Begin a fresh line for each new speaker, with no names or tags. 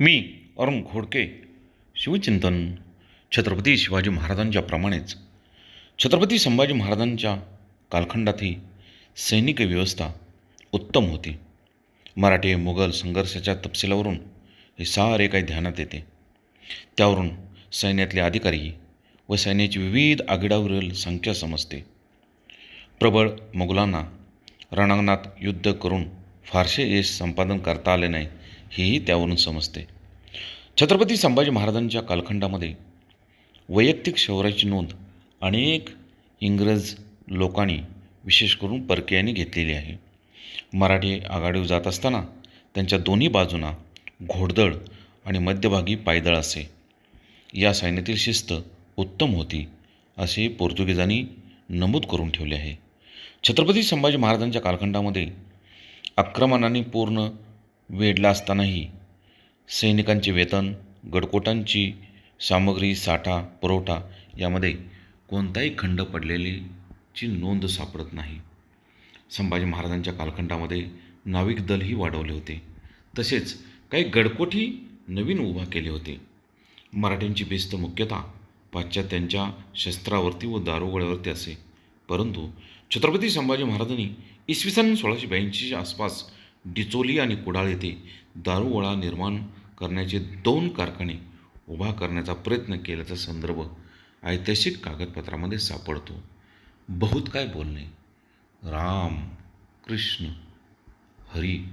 मी अरुण घोडके शिवचिंतन छत्रपती शिवाजी महाराजांच्या प्रमाणेच. छत्रपती संभाजी महाराजांच्या कालखंडातही सैनिक व्यवस्था उत्तम होती. मराठी मुघल संघर्षाच्या तपशिलावरून हे सारे काही ध्यानात येते. त्यावरून सैन्यातले अधिकारी व सैन्याची विविध आघाड्यावरील संख्या समजते. प्रबळ मुघलांना रणांगणात युद्ध करून फारसे यश संपादन करता आले नाही हेही त्यावरून समजते. छत्रपती संभाजी महाराजांच्या कालखंडामध्ये वैयक्तिक शौर्याची नोंद अनेक इंग्रज लोकांनी विशेष करून परकीयांनी घेतलेली आहे. मराठी आघाडीवर जात असताना त्यांच्या दोन्ही बाजूंना घोडदळ आणि मध्यभागी पायदळ असे. या सैन्यातील शिस्त उत्तम होती असे पोर्तुगीजांनी नमूद करून ठेवले आहे. छत्रपती संभाजी महाराजांच्या कालखंडामध्ये आक्रमणाने पूर्ण वेढला असतानाही सैनिकांचे वेतन गडकोटांची सामग्री साठा पुरवठा यामध्ये कोणताही खंड पडलेलीची नोंद सापडत नाही. संभाजी महाराजांच्या कालखंडामध्ये नाविक दलही वाढवले होते. तसेच काही गडकोटही नवीन उभा केले होते. मराठ्यांची बेस्त मुख्यतः पाश्चात्यांच्या शस्त्रावरती व दारोगळ्यावरती असे. परंतु छत्रपती संभाजी महाराजांनी इसवी सन सोळाशे ब्याऐंशीच्या आसपास डिचोली आणि कुडाळ येथे दारुगोळा निर्माण करण्याचे दोन कारखाने उभा करण्याचा प्रयत्न केल्याचा संदर्भ ऐतिहासिक कागदपत्रामध्ये सापडतो. बहुत काय बोलणे. राम कृष्ण हरी